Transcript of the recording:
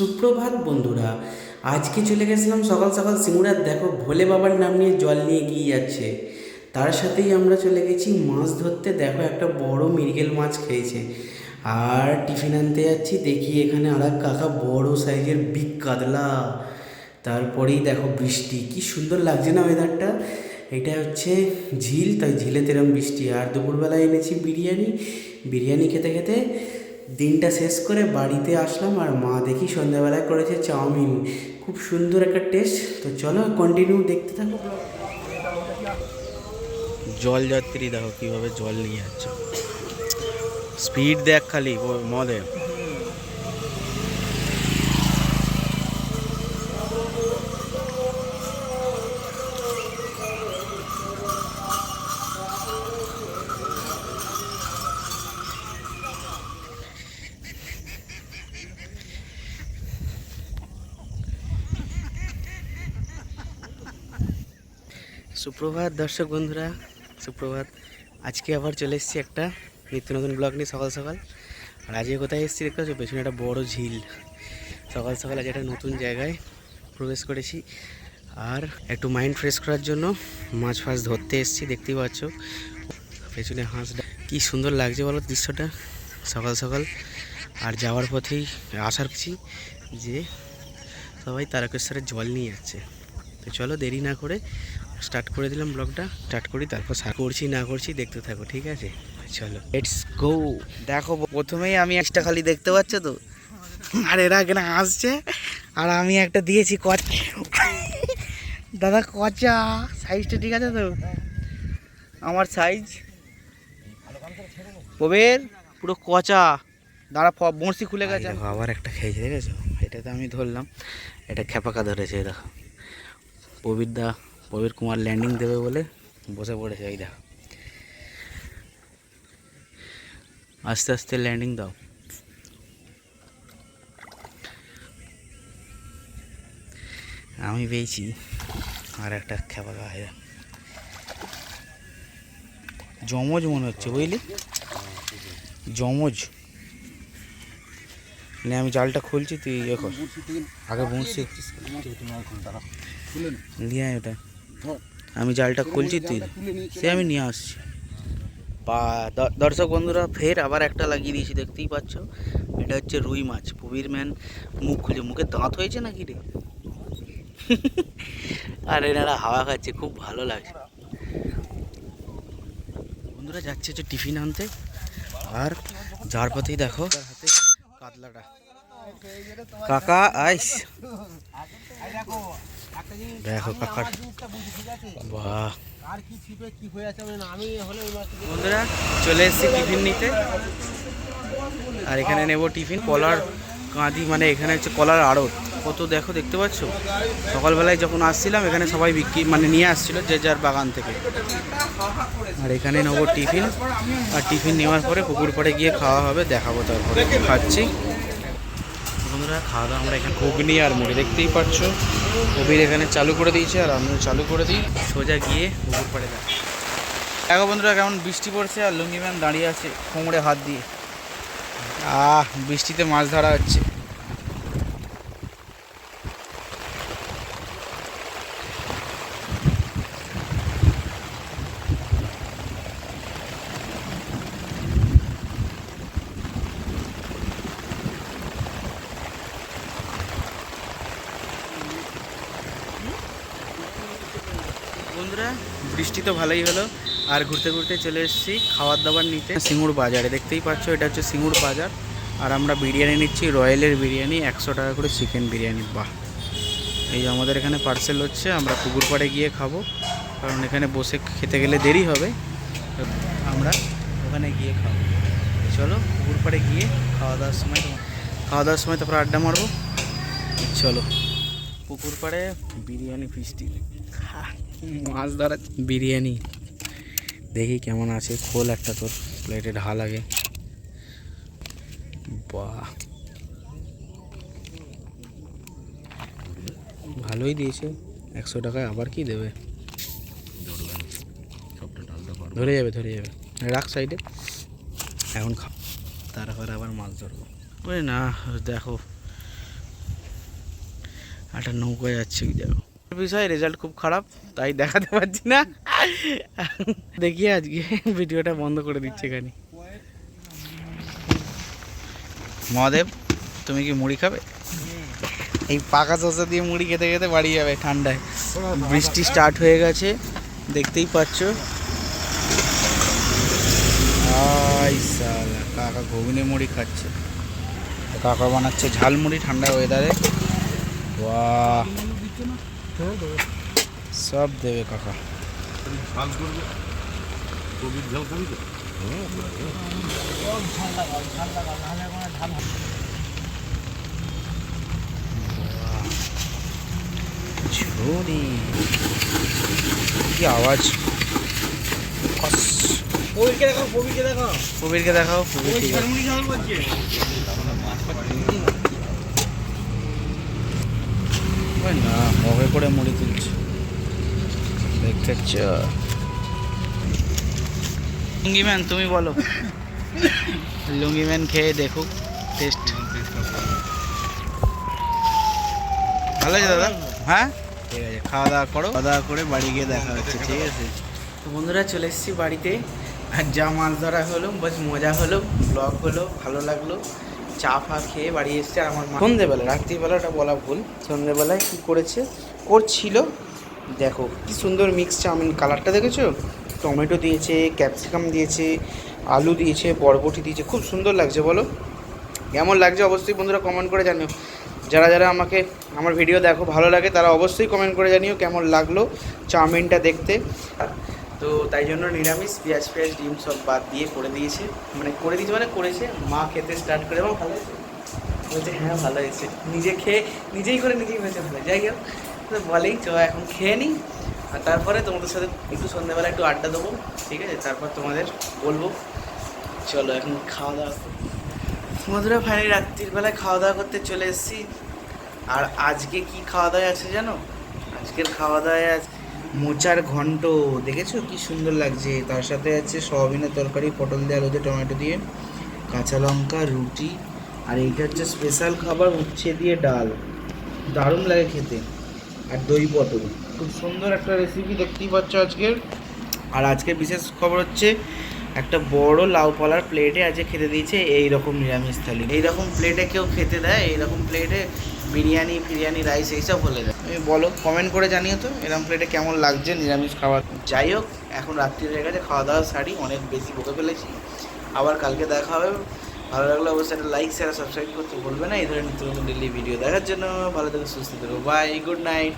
সুপ্রভাত বন্ধুরা, আজকে চলে গেছিলাম সকাল সকাল সিঙ্গুরার দেখো ভোলে বাবার নাম নিয়ে জল নিয়ে গিয়ে যাচ্ছে। তার সাথেই আমরা চলে গেছি, মাছ ধরতে। দেখো একটা বড় মৃগেল মাছ খেয়েছে। আর টিফিন আনতে যাচ্ছি, দেখি এখানে আর এক কাকা বড় সাইজের বিগ কাতলা। তারপরেই দেখো বৃষ্টি, কি সুন্দর লাগছে না ওয়েদারটা এটা হচ্ছে ঝিল, তাই ঝিলে তেরম বৃষ্টি। আর দুপুরবেলায় এনেছি বিরিয়ানি। বিরিয়ানি খেতে খেতে দিনটা শেষ করে বাড়িতে আসলাম আর মা দেখি সন্ধ্যাবেলায় করেছে চাউমিন। খুব সুন্দর একটা টেস্ট তো চলো কন্টিনিউ দেখতে থাকো। জল যাত্রী, দেখো কীভাবে জল নিয়ে যাচ্ছে। স্পিড দেখ খালি মদে। সুপ্রভাত, দর্শক বন্ধুরা, সুপ্রভাত। আজকে আবার চলে এসেছি একটা নিত্য নতুন ব্লগ নিয়ে সকাল সকাল। আর আজকে কোথায় এসেছি দেখতে পাচ্ছ? পেছনে একটা বড় ঝিল। সকাল সকাল আজ একটা নতুন জায়গায় প্রবেশ করেছি। আর একটু মাইন্ড ফ্রেশ করার জন্য মাছ ফাছ ধরতে এসেছি, দেখতেই পাচ্ছ। পেছনে হাঁসটা কি সুন্দর লাগছে বলো দৃশ্যটা? সকাল সকাল আর যাওয়ার পথেই আশা রাখছি যে সবাই তারকেশ্বরের জল নিয়ে যাচ্ছে। তো চলো দেরি না করে স্টার্ট করে দিলাম ব্লগটা। স্টার্ট করি, তারপর করছি, না করছি, দেখতে থাকো, ঠিক আছে? চলো লেটস গো দেখো, প্রথমেই আমি একটা খালি দেখতে পাচ্ছ তো? আর এরা এখানে আসছে, আর আমি একটা দিয়েছি কচ দাদা, কচা সাইজটা ঠিক আছে তো? আমার সাইজ কবের পুরো কচা। দাঁড়া বড়শি খুলে গেছে। আবার একটা খেয়েছে, দেখেছ? এটা তো আমি ধরলাম। এটা খেপাকা ধরেছে, দেখো। প্রবীর দা প্রবীর কুমার ল্যান্ডিং দেবে বলে বসে পড়েছে এই দেখো। আস্তে আস্তে ল্যান্ডিং দাও। আমি পেয়েছি আর একটা খেপাকা হয় জমজ মনে হচ্ছে বুঝলি? জমজ মানে আমি জালটা খুলছি তুই ইয়ে কর। আগে বসছি নিয়ে ওটা। আমি জালটা খুলছি তুই, সে আমি নিয়ে আসছি। বা দর্শক বন্ধুরা, ফের আবার একটা লাগিয়ে দিয়েছি, দেখতেই পাচ্ছ? এটা হচ্ছে রুই মাছ, পুবির ম্যান। মুখ খুলে মুখে দাঁত হয়েছে নাকি রে? আর এনারা হাওয়া খাচ্ছে, খুব ভালো লাগছে। বন্ধুরা, যাচ্ছে হচ্ছে টিফিন আনতে। আর যার পথেই দেখো, কাতলাটা। কাকা, আইস। দেখো কাকার। বাহ। বন্ধুরা চলে এসেছি টিফিন নিতে। আর এখানে নেব টিফিন কলার কাঁদি মানে এখানে হচ্ছে কলার আড়ত। কত দেখো দেখতে পাচ্ছ? সকালবেলায় যখন আসছিলাম এখানে সবাই বিক্রি মানে নিয়ে আসছিল যে যার বাগান থেকে। আর এখানে নেব টিফিন। আর টিফিন নেওয়ার পরে পুকুর পাড়ে গিয়ে খাওয়া হবে দেখাবো তারপরে। খাচ্ছি। বন্ধুরা খাওয়া দাওয়া আমরা এখানে ঘুগনি আর মুড়ি দেখতেই পাচ্ছ। কবির এখানে চালু করে দিয়েছে আর আমিও চালু করে দিই। সোজা গিয়ে পুকুর পাড়ে যাই। দেখো বন্ধুরা কেমন বৃষ্টি পড়ছে আর লুঙ্গি ম্যান দাঁড়িয়ে আছে কোমরে হাত দিয়ে। আহ, বৃষ্টিতে মাছ ধরা হচ্ছে। বন্ধুরা, বৃষ্টি তো ভালোই হলো। আর ঘুরতে ঘুরতে চলে এসেছি খাবার দাবার নিতে। সিঙ্গুর বাজারে, দেখতেই পাচ্ছ, এটা হচ্ছে সিঙ্গুর বাজার। আর আমরা বিরিয়ানি নিচ্ছি, রয়্যালের বিরিয়ানি, একশো টাকা করে চিকেন বিরিয়ানি। বাহ! এই আমাদের এখানে পার্সেল হচ্ছে, আমরা পুকুর পাড়ে গিয়ে খাব। কারণ এখানে বসে খেতে গেলে দেরি হবে। আমরা ওখানে গিয়ে খাব। চলো, পুকুর পাড়ে গিয়ে খাওয়া দাওয়ার সময় খাওয়া দাওয়ার সময় তারপর আড্ডা মারবো। চলো, পুকুর পাড়ে বিরিয়ানি ফিস্টি মাছ ধরা। বিরিয়ানি। দেখি কেমন আছে। খোল একটা তোর প্লেটে ঢাল আগে। বাহ। ভালোই দিয়েছে। একশো টাকায় আবার কি দেবে? ধরে যাবে ধরে যাবে। রাখ সাইডে এখন খা। তারপরে আবার মাছ ধরবো। ওই না, দেখো। একটা নৌকো যাচ্ছে, দেখো। বিষয় রেজাল্ট খুব খারাপ, তাই দেখাতে পারছি না। দেখি আজকে ভিডিওটা বন্ধ করে দিচ্ছে এখানে মহাদেব, তুমি কি মুড়ি খাবে? এই পাকা শসা দিয়ে মুড়ি খেতে খেতে বাড়ি যাবে ঠান্ডায়। বৃষ্টি স্টার্ট হয়ে গেছে, দেখতেই পাচ্ছ। কাকা ঘুগনি মুড়ি খাচ্ছে। কাকা বানাচ্ছে ঝাল মুড়ি ঠান্ডা ওয়েদারে বাহ। সব দেবে কাকা। ঝুড়ি। কি আওয়াজ? কস। প্রবীরকে দেখো প্রবীরকে দেখো প্রবীরকে দেখাও। প্রবীর ঠিক আছে ঝালমুড়ি খাওয়ার বলছে ওই না মগে করে মুড়ি তুলছে। দেখতে লুঙ্গি ম্যান তুমি বলো। লুঙ্গি ম্যান খেয়ে দেখুক টেস্ট ভালো আছে দাদা? হ্যাঁ? ঠিক আছে খাওয়া দাওয়া করো। খাওয়া দাওয়া করে বাড়ি গিয়ে দেখা হচ্ছে ঠিক আছে? তো বন্ধুরা চলে এসেছি বাড়িতে। আর যা মাছ ধরা হলো বেশ মজা হলো ব্লগ হলো ভালো লাগল। চা ফা খেয়ে বাড়ি এসছে আর আমার সন্ধেবেলা। রাত্রিবেলাটা বলা ভুল। সন্ধেবেলায় কী করেছে? করছিল দেখো কি সুন্দর মিক্স চাউমিন। কালারটা দেখেছ? টমেটো দিয়েছে ক্যাপসিকাম দিয়েছে আলু দিয়েছে বরবটি দিয়েছে। খুব সুন্দর লাগছে বলো। কেমন লাগছে অবশ্যই বন্ধুরা কমেন্ট করে জানিও। যারা যারা আমাকে আমার ভিডিও দেখো ভালো লাগে তারা অবশ্যই কমেন্ট করে জানিও কেমন লাগল চাউমিনটা দেখতে। তো তাই জন্য নিরামিষ, পেঁয়াজ পেঁয়াজ, ডিম সব বাদ দিয়ে করে দিয়েছে। মানে করে দিয়েছে মানে করেছে। মা খেতে স্টার্ট করে এবং ভালো হয়েছে বলছে হ্যাঁ ভালো হয়েছে নিজে খেয়ে, নিজেই করে নিজেই হয়েছে ভালো। যাই হোক, তো বলেই চ এখন খেয়ে নিই। আর তারপরে তোমাদের সাথে একটু সন্ধ্যাবেলা একটু আড্ডা দেবো, ঠিক আছে? তারপর তোমাদের বলব। চলো এখন খাওয়া দাওয়া। বন্ধুরা ফাইনালি রাত্রির বেলায় খাওয়া দাওয়া করতে চলে এসেছি। আর আজকে কি খাওয়া দাওয়া আছে জানো? আজকের খাওয়া দাওয়ায় আছে মোচার ঘন্ট, দেখেছ? কি সুন্দর লাগছে। তার সাথে আছে সয়াবিনের তরকারি, পটল দিয়ে আলু দিয়ে টমেটো দিয়ে, কাঁচা লঙ্কা, রুটি, আর এইটা হচ্ছে স্পেশাল খাবার উচ্ছে দিয়ে ডাল। দারুণ লাগে খেতে। আর দই পটল। খুব সুন্দর একটা রেসিপি দেখতেই পাচ্ছ আজকের। আর আজকের বিশেষ খবর হচ্ছে, একটা বড় লাউ পালার প্লেটে আজকে খেতে দিয়েছে এই রকম নিরামিষ থালি। এই রকম প্লেটে কেউ খেতে দেয়, এইরকম প্লেটে বিরিয়ানি, ফিরিয়ানি রাইস এইসব হলে তুমি বলো কমেন্ট করে জানিও তো এরকম প্লেটে কেমন লাগছে নিরামিষ খাবার। যাই হোক, এখন রাত্রি হয়ে গেছে, খাওয়া দাওয়া সারি, অনেক বেশি বকে ফেলেছি। আবার কালকে দেখা হবে। ভালো লাগলে অবশ্যই একটা লাইক শেয়ার সাবস্ক্রাইব করতে বলবে না। এই ধরনের নিত্য নতুন ডেলি ভিডিও দেখার জন্য। ভালো থেকে, সুস্থ থাকো। Bye good night